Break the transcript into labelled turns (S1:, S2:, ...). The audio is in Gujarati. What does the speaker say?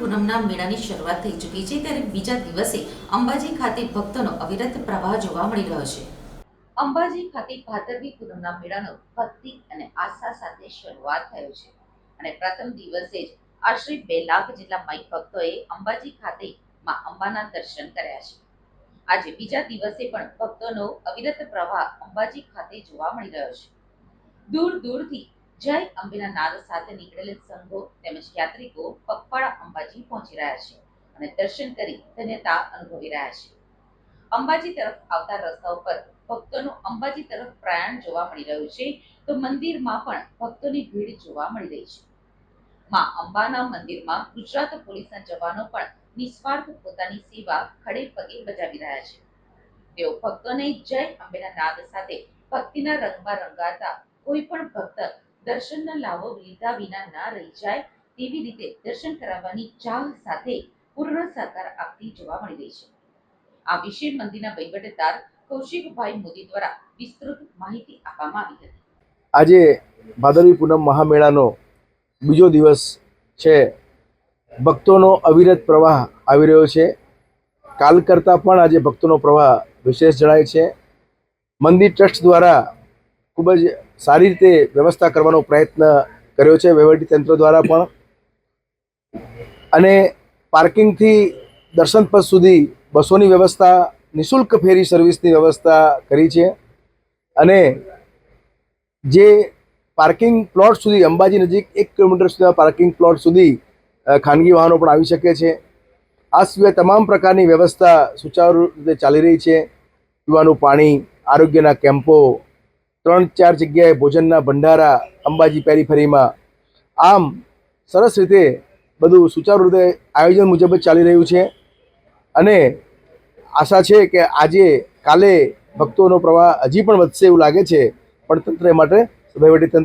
S1: પૂનમના મેળાની શરૂઆત થઈ ચૂકી છે ત્યારે બીજા દિવસે અંબાજી ખાતે ભક્તોનો અવિરત પ્રવાહ જોવા મળી રહ્યો છે. અંબાજી ખાતે ભાદરવી પૂનમના મેળાનો ભક્તિ અને આસ્થા સાથે શરૂઆત થયો છે અને પ્રથમ દિવસે જ આશરે બે લાખ જેટલા માઈ ભક્તોએ અંબાજી ખાતે માં અંબાના દર્શન કર્યા છે. આજે બીજા દિવસે પણ ભક્તોનો અવિરત પ્રવાહ અંબાજી ખાતે જોવા મળી રહ્યો છે. દૂર દૂરથી જય અંબેના નાદ સાથે નીકળેલ સંઘો તેમજ યાત્રિકો પગપાળા અંબાજી પહોંચી રહ્યા છે અને દર્શન કરી ધન્યતા અનુભવી રહ્યા છે. અંબાજી તરફ આવતા રસ્તા ઉપર ભક્તોનું અંબાજી તરફ પ્રયાણ જોવા મળી રહ્યું છે તો મંદિરમાં પણ ભક્તોની ભીડ જોવા મળી રહી છે. માં અંબાના મંદિરમાં ગુજરાત પોલીસના જવાનો પણ નિસ્વાર્થ પોતાની સેવા ખડે પગે બજાવી રહ્યા છે. તેઓ ભક્તોને જય અંબેના નાદ સાથે ભક્તિના રંગમાં રંગાતા કોઈ પણ ભક્ત દર્શનના લાવો લીધા વિના ના રહી જાય તેવી રીતે દર્શન કરાવવાની ચાહ સાથે પૂર્ણ સહકાર આપતી જોવા મળી રહી છે. આ વિશે મંદિરના વહીવટદાર કૌશિકભાઈ મોદી દ્વારા વિસ્તૃત માહિતી આપવામાં આવી હતી.
S2: આજે ભાદરવી પૂનમ મહામેળાનો બીજો દિવસ છે. ભક્તોનો અવિરત પ્રવાહ આવી રહ્યો છે. કાલ કરતાં પણ આજે ભક્તોનો પ્રવાહ વિશેષ જણાય છે. મંદિર ટ્રસ્ટ દ્વારા ખૂબ જ સારી રીતે વ્યવસ્થા કરવાનો પ્રયત્ન કર્યો છે વહીવટી તંત્ર દ્વારા પણ. અને પાર્કિંગથી દર્શન પથ સુધી બસોની વ્યવસ્થા, નિઃશુલ્ક ફેરી સર્વિસની વ્યવસ્થા કરી છે. અને જે પાર્કિંગ પ્લોટ સુધી, અંબાજી નજીક એક કિલોમીટર સુધીના પાર્કિંગ પ્લોટ સુધી ખાનગી વાહનો પણ આવી શકે છે. આ સિવાય તમામ પ્રકારની વ્યવસ્થા સુચારુ રીતે ચાલી રહી છે. પીવાનું પાણી, આરોગ્યના કેમ્પો ત્રણ ચાર જગ્યાએ ભોજનના ભંડારા અંબાજી પેરીફરીમાં. આમ, સરસ રીતે બધું સુચારુ રીતે આયોજન મુજબ જ ચાલી રહ્યું છે. અને આશા છે કે આજે, કાલે ભક્તોનો પ્રવાહ હજી પણ વધશે એવું લાગે છે. પણ તંત્ર માટે વહીવટી તંત્ર